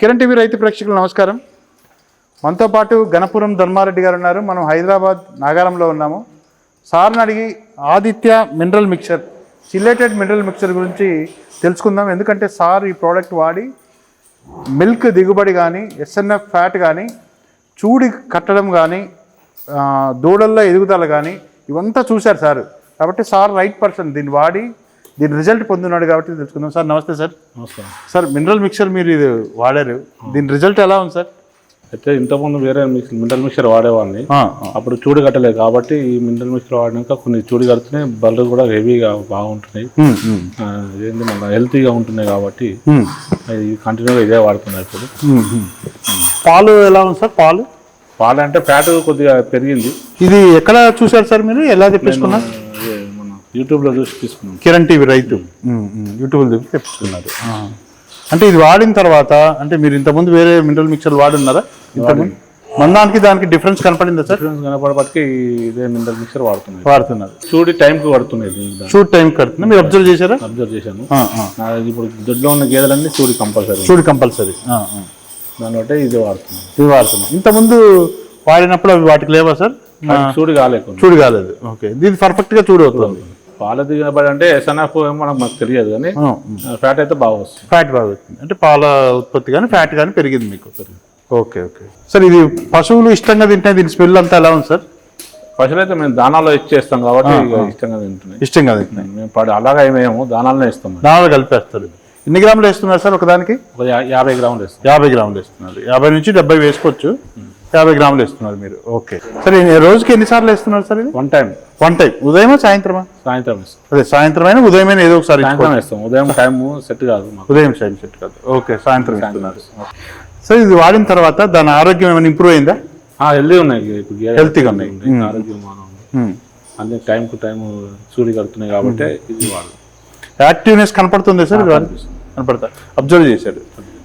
Kiran TV రైతు ప్రేక్షకులు నమస్కారం. మనతో పాటు గణపురం ధర్మారెడ్డి గారు ఉన్నారు. మనం హైదరాబాద్ నాగారంలో ఉన్నాము. సార్ని అడిగి Aditya mineral mixture chelated mineral mixture గురించి తెలుసుకుందాం. ఎందుకంటే సార్ ఈ ప్రోడక్ట్ వాడి మిల్క్ దిగుబడి కానీ ఎస్ఎన్ఎఫ్ ఫ్యాట్ కానీ చూడి కట్టడం కానీ దూడల్లో ఎదుగుదల కానీ ఇవంతా చూశారు సార్. కాబట్టి సార్ రైట్ పర్సన్. దీన్ని వాడి దీని రిజల్ట్ పొందున్నాడు కాబట్టి తెలుసుకుందాం. సార్ నమస్తే సార్. నమస్కారం సార్ మినరల్ మిక్చర్ మీరు ఇది వాడారు. దీని రిజల్ట్ ఎలా ఉంది సార్? అయితే ఇంతకుముందు వేరే మిక్స్ మినరల్ మిక్చర్ వాడేవాడిని. అప్పుడు చూడు కట్టలేదు కాబట్టి ఈ మినరల్ మిక్చర్ వాడినాక కొన్ని చూడు కడుతున్నాయి బళ్ళు కూడా హెవీగా బాగుంటున్నాయి. ఏంది మళ్ళీ హెల్తీగా ఉంటున్నాయి కాబట్టి ఇది కంటిన్యూగా ఇదే వాడుతున్నాయి ఇప్పుడు. పాలు ఎలా ఉంది సార్ పాలు? పాలు అంటే ఫ్యాట్ కొద్దిగా పెరిగింది. ఇది ఎక్కడ చూశారు సార్ మీరు? ఎలా తెప్పించుకున్నారు? మన యూట్యూబ్లో చూసి తీసుకున్నాం. కిరణ్ టీవీ రైతు. యూట్యూబ్ దగ్గర తెప్పించుకున్నారు ఆ. అంటే ఇది వాడిన తర్వాత అంటే మీరు ఇంతకుముందు వేరే మినరల్ మిక్చర్ వాడున్నారా? ఇంతకుముందు? మన దానికి దానికి డిఫరెన్స్ కనపడిందా సార్? డిఫరెన్స్ కనపడబట్టి ఇదే మినరల్ మిక్చర్ వాడుతున్నాయి వాడుతున్నారు. చూడి టైంకి పడుతున్నాయి షూట్ టైం కడుతుంది మీరు అబ్జర్వ్ చేశారా? అబ్జర్వ్ చేశాను. ఇప్పుడు దొడ్లో ఉన్న గేదెలన్నీ చూడి కంపల్సరీ. చూడు కంపల్సరీ. దాన్ని బట్టి ఇది వాడుతున్నాం ఇది వాడుతున్నాం ఇంతకుముందు వాడినప్పుడు అవి వాటికి లేవా సార్? చూడి కాలేకుండా చూడు కాలేదు. ఓకే. దీని పర్ఫెక్ట్గా చూడు అవుతుంది. పాల దిగుబడి అంటే ఎస్ఎన్ఎఫ్ మనకు మాకు తెలియదు కానీ ఫ్యాట్ అయితే బాగా వస్తుంది. ఫ్యాట్ బాగా వచ్చింది అంటే పాల ఉత్పత్తి కానీ ఫ్యాట్ కానీ పెరిగింది మీకు. Okay okay. సార్ ఇది పశువులు ఇష్టంగా తింటే దీని స్మెల్ అంతా ఎలా ఉంది సార్? పశువులు అయితే మేము దానాలో ఇచ్చేస్తాం కాబట్టి ఇష్టంగా తింటున్నాయి. ఇష్టంగా తింటున్నాయి. మేము పడి అలాగా ఏమేమో దానాలనే ఇస్తాం మేము. దానిలో కలిపేస్తారు. ఎన్ని గ్రాములు వేస్తున్నారు సార్ ఒకదానికి? యాభై గ్రాములు ఇస్తాం యాభై గ్రాములు వేస్తున్నారు. యాభై నుంచి డెబ్బై వేసుకోవచ్చు. యాభై గ్రాములు వేస్తున్నారు మీరు. ఓకే. సరే రోజుకి ఎన్నిసార్లు వేస్తున్నారు సార్ ఇది? వన్ టైం వన్ టైం ఉదయమా సాయంత్రమా? సాయంత్రం అదే సాయంత్రం అయినా ఉదయమైనా ఏదో ఒకసారి సాయంత్రం ఇస్తాం ఉదయం టైం సెట్ కాదు ఉదయం టైం సెట్ కాదు. ఓకే సాయంత్రం ఇస్తున్నారు సాయంత్రం సార్ ఇది వాడిన తర్వాత దాని ఆరోగ్యం ఏమైనా ఇంప్రూవ్ అయిందా? హెల్దీ ఉన్నాయి. ఇప్పుడు హెల్తీగా ఉన్నాయి. ఆరోగ్యం మనం అన్ని టైం కు టైం సూర్య కడుతున్నాయి కాబట్టి ఇది వాడు యాక్టివ్నెస్ కనపడుతుంది సార్ కనపడతా. అబ్జర్వ్ చేశారు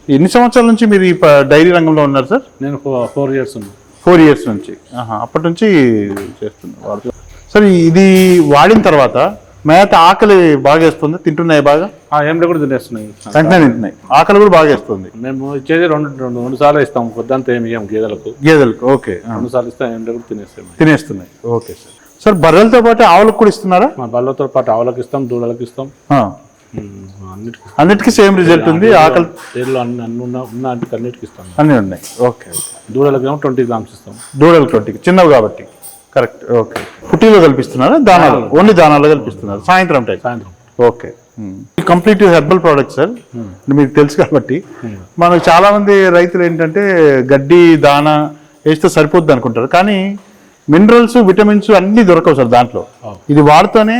ఎన్ని సంవత్సరాల నుంచి మీరు ఈ డైరీ రంగంలో ఉన్నారు సార్? నేను ఫోర్ ఇయర్స్ ఉన్నా. ఫోర్ ఇయర్స్ నుంచి. అప్పటి నుంచి చేస్తున్నారు వాడుతూ సార్ ఇది వాడిన తర్వాత మేత ఆకలి బాగా వేస్తుంది తింటున్నాయి బాగా? ఆ ఏంటి కూడా తినేస్తున్నాయి. వెంటనే తింటున్నాయి. ఆకలి కూడా బాగా వేస్తుంది. మేము ఇచ్చేది రెండు రెండు రెండు సార్లు ఇస్తాం పొద్దంతా ఏమి ఇయ్యం గేదెలకు. గేదెలకు ఓకే. రెండు సార్లు ఇస్తాం ఏంటి కూడా తినేస్తాం తినేస్తున్నాయి. Okay sir. సార్ బర్రెలతో పాటు ఆవులకు కూడా ఇస్తున్నారా? మా బళ్ళతో పాటు ఆవులకు ఇస్తాం దూడలకు ఇస్తాం. అన్నిటికి. సేమ్ రిజల్ట్ ఉంది. ఆకలి అన్ని అన్ని ఉన్న ఉన్న అన్నిటికి అన్నిటికి ఇస్తాం. అన్నీ ఉన్నాయి. ఓకే దూడలకు ఏమో ట్వంటీ గ్రామ్స్ ఇస్తాం. దూడలు ట్వంటీకి. చిన్నవి కాబట్టి. కరెక్ట్ ఓకే పుట్టిలో కల్పిస్తున్నారా? దానాలు. ఓన్లీ దానాలు కల్పిస్తున్నారు. సాయంత్రం టైం సాయంత్రం. Okay complete herbal product sir మీకు తెలుసు కాబట్టి. మనకు చాలా మంది రైతులు ఏంటంటే గడ్డి దానా వేస్తే సరిపోద్ది అనుకుంటారు. కానీ మినరల్స్ విటమిన్స్ అన్నీ దొరకవు సార్ దాంట్లో. ఇది వాడితేనే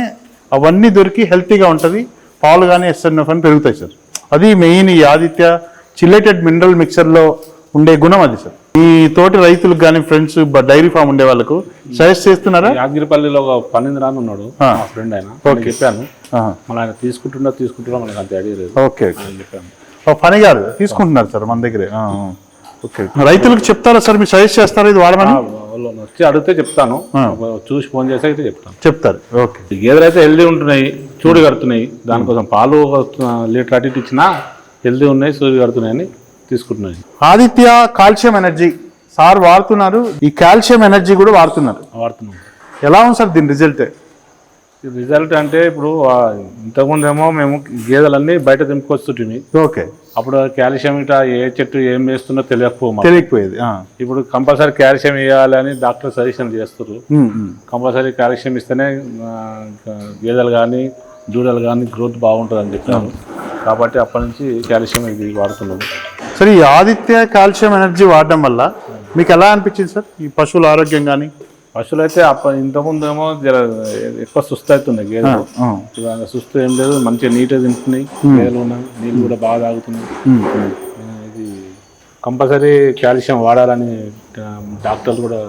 అవన్నీ దొరికి హెల్తీగా ఉంటుంది. పాలు కానీ ఎస్ఎన్ఎఫ్ అని పెరుగుతాయి సార్. అది మెయిన్ ఈ ఆదిత్య చిల్లెటెడ్ మినరల్ మిక్చర్లో ఉండే గుణం అది సార్. ఈ తోటి రైతులకు కానీ ఫ్రెండ్స్ డైరీ ఫామ్ ఉండే వాళ్ళకు సజెస్ట్ చేస్తున్నారా? యాదగిరిపల్లిలో ఒక పన్నెండు రాని ఉన్నాడు ఫ్రెండ్ ఆయన. నేను చెప్పాను. మళ్ళీ ఆయన తీసుకుంటున్నా తీసుకుంటున్నా మనకు అంత ఐడియా లేదు. Okay okay. చెప్పాను. పని కాదు తీసుకుంటున్నారు సార్ మన దగ్గరే. ఓకే. రైతులకు చెప్తారా సార్? మీరు సజెస్ట్ చేస్తారా ఇది వాడమని? వాళ్ళు వచ్చి అడిగితే చెప్తాను. చూసి ఫోన్ చేసి అయితే చెప్తాను. చెప్తారు. ఓకే. గేదెలు అయితే హెల్దీ ఉంటున్నాయి చూడు కడుతున్నాయి. దానికోసం పాలు లీటర్ అటు ఇచ్చినా హెల్దీ ఉన్నాయి సూర్యుడు కడుతున్నాయి అని తీసుకుంటున్నాయి. Aditya calcium energy. సార్ వాడుతున్నారు. ఈ కాల్షియం ఎనర్జీ కూడా వాడుతున్నారు. వాడుతున్నాం. ఎలా ఉంది సార్ దీని రిజల్ట్? రిజల్ట్ అంటే ఇప్పుడు ఇంతకుముందు ఏమో మేము గేదెలన్నీ బయట దింపుకొస్తుంటిమి ఓకే. అప్పుడు కాల్షియం ఇట ఏ చెట్టు ఏం మాకు. తెలియకపోయేది ఆ. ఇప్పుడు కంపల్సరీ కాల్షియం వేయాలి అని డాక్టర్ సజెషన్ చేస్తారు. కంపల్సరీ కాల్షియం ఇస్తేనే గేదెలు కానీ దూడలు కానీ గ్రోత్ బాగుంటుంది అని చెప్పారు కాబట్టి అప్పటి నుంచి కాల్షియం ఇది వాడుతున్నాము సరే ఈ ఆదిత్య కాల్షియం ఎనర్జీ వాడడం వల్ల మీకు ఎలా అనిపించింది సార్? ఈ పశువుల ఆరోగ్యం కానీ పశువులు అయితే అప్ప ఇంతకుముందు ఏమో జర ఎక్కువ సుస్థ అవుతున్నాయి గేదెలు ఇవాళ సుస్థ ఏం లేదు మంచిగా నీట్గా తింటున్నాయి గేదెలు ఉన్నాయి నీళ్ళు కూడా బాగా తాగుతున్నాయి. ఇది కంపల్సరీ కాల్షియం వాడాలని డాక్టర్లు కూడా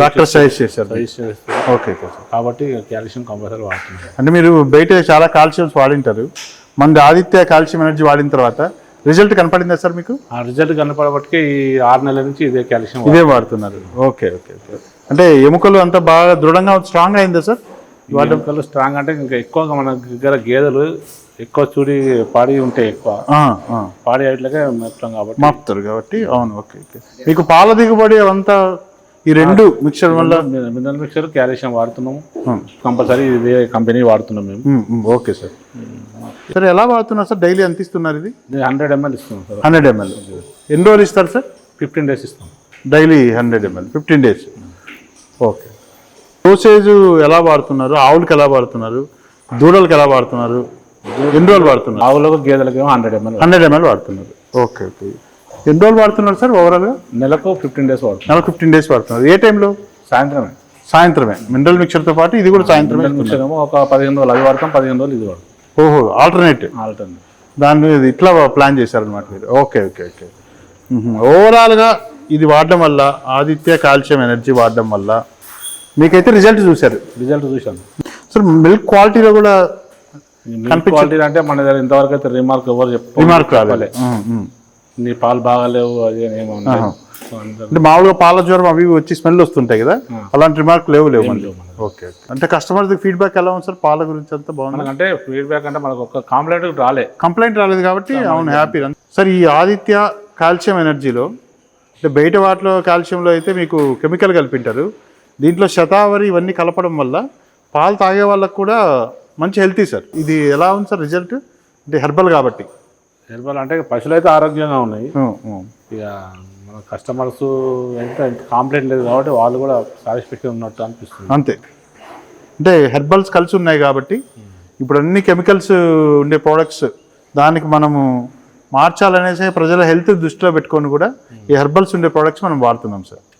డాక్టర్ సజెస్ట్ చేశారు. సజెస్ట్ చేస్తారు ఓకే కాబట్టి కాల్షియం కంపల్సరీ వాడుతున్నారు అంటే మీరు బయట చాలా కాల్షియమ్స్ వాడింటారు. మన ఆదిత్య కాల్షియం ఎనర్జీ వాడిన తర్వాత రిజల్ట్ కనపడిందా సార్ మీకు? ఆ రిజల్ట్ కనపడబట్టి ఈ ఆరు నెలల నుంచి ఇదే కాల్షియం ఇదే వాడుతున్నారు. Okay okay okay. అంటే ఎముకలు అంతా బాగా దృఢంగా స్ట్రాంగ్ అయిందా సార్? ఎముకలు స్ట్రాంగ్ అంటే ఇంకా ఎక్కువగా మన దగ్గర గేదెలు ఎక్కువ చూడి పాడి ఉంటాయి ఎక్కువ. పాడి హైట్లకే మెత్తం కాబట్టి. మాపుతారు కాబట్టి అవును ఓకే ఓకే. మీకు పాల దిగుబడి అవంతా ఈ రెండు మిక్చర్ వల్ల మినరల్ మిక్చర్ క్యాల్షియం వాడుతున్నాము. ఉమ్, కంపల్సరీ ఇదే కంపెనీ వాడుతున్నాం మేము. ఓకే సార్ సార్ ఎలా వాడుతున్నారు సార్ డైలీ ఎంత ఇస్తున్నారు ఇది? హండ్రెడ్ ఎంఎల్ ఇస్తున్నాం సార్ హండ్రెడ్ ఎంఎల్ ఎన్ని రోజులు ఇస్తారు సార్ ఫిఫ్టీన్ డేస్ ఇస్తాం. Daily hundred ml fifteen days okay dosage ఎలా వాడుతున్నారు? ఆవులకి ఎలా వాడుతున్నారు? దూడలకి ఎలా వాడుతున్నారు? ఎన్ని రోజులు వాడుతున్నారు? ఆవులకు గేదెలకు హండ్రెడ్ ఎంఎల్ హండ్రెడ్ ఎంఎల్ వాడుతున్నారు. ఓకే ఓకే ఎన్ని రోజులు వాడుతున్నారు సార్ ఓవరాల్గా నెలకు ఫిఫ్టీన్ డేస్ వాడుతున్నాం. నెల ఫిఫ్టీన్ డేస్ వాడుతున్నారు. ఏ టైంలో? సాయంత్రమే. సాయంత్రమే. మినరల్ మిక్చర్తో పాటు ఇది కూడా సాయంత్రమే. మిక్చర్ ఒక పదిహేను రోజులు అది వాడతాం పదిహేను రోజులు ఇది వాడతాం. ఓహో ఆల్టర్నేట్ ఆల్టర్నేట్ దాన్ని ఇట్లా ప్లాన్ చేశారనమాట మీరు. Okay okay okay. ఓవరాల్గా ఇది వాడడం వల్ల ఆదిత్య కాల్షియం ఎనర్జీ వాడడం వల్ల మీకైతే రిజల్ట్ చూశారు. రిజల్ట్ చూశాను. సార్ మిల్క్ క్వాలిటీలో కూడా మిల్క్ క్వాలిటీ అంటే మన దగ్గర ఇంతవరకు అయితే రిమార్క్ ఎవరు చెప్ప రిమార్క్ ఉమ్. నీ పాలు బాగాలేవు అది ఏమో అంటే మామూలుగా పాల జ్వరం అవి వచ్చి స్మెల్ వస్తుంటాయి కదా? అలాంటి రిమార్క్ లేవు లేవు. ఓకే అంటే కస్టమర్స్ ఫీడ్బ్యాక్ ఎలా ఉంది సార్? పాల గురించి అంతా బాగుంది? మనకంటే ఫీడ్బ్యాక్ అంటే మనకు ఒక కాంప్లైంట్ రాలే. కంప్లైంట్ రాలేదు కాబట్టి అవును హ్యాపీ సార్ ఈ ఆదిత్య కాల్షియం ఎనర్జీలో అంటే బయట వాటిలో కాల్షియంలో అయితే మీకు కెమికల్ కలిపింటారు. దీంట్లో శతావరి ఇవన్నీ కలపడం వల్ల పాలు తాగే వాళ్ళకు కూడా మంచి హెల్తీ సార్. ఇది ఎలా ఉంది సార్ రిజల్ట్ అంటే హెర్బల్ కాబట్టి. హెర్బల్ అంటే పశువులు అయితే ఆరోగ్యంగా ఉన్నాయి. ఇక మన కస్టమర్స్ ఎంత కాంప్లైంట్ లేదు కాబట్టి వాళ్ళు కూడా సాటిస్ఫాక్షన్ ఉన్నట్టు అనిపిస్తుంది. అంతే. అంటే హెర్బల్స్ కలిసి ఉన్నాయి కాబట్టి ఇప్పుడు అన్ని కెమికల్స్ ఉండే ప్రోడక్ట్స్ దానికి మనము మార్చాలనేసి ప్రజల హెల్త్ దృష్టిలో పెట్టుకొని కూడా ఈ హెర్బల్స్ ఉండే ప్రోడక్ట్స్ మనం వాడుతున్నాం సార్.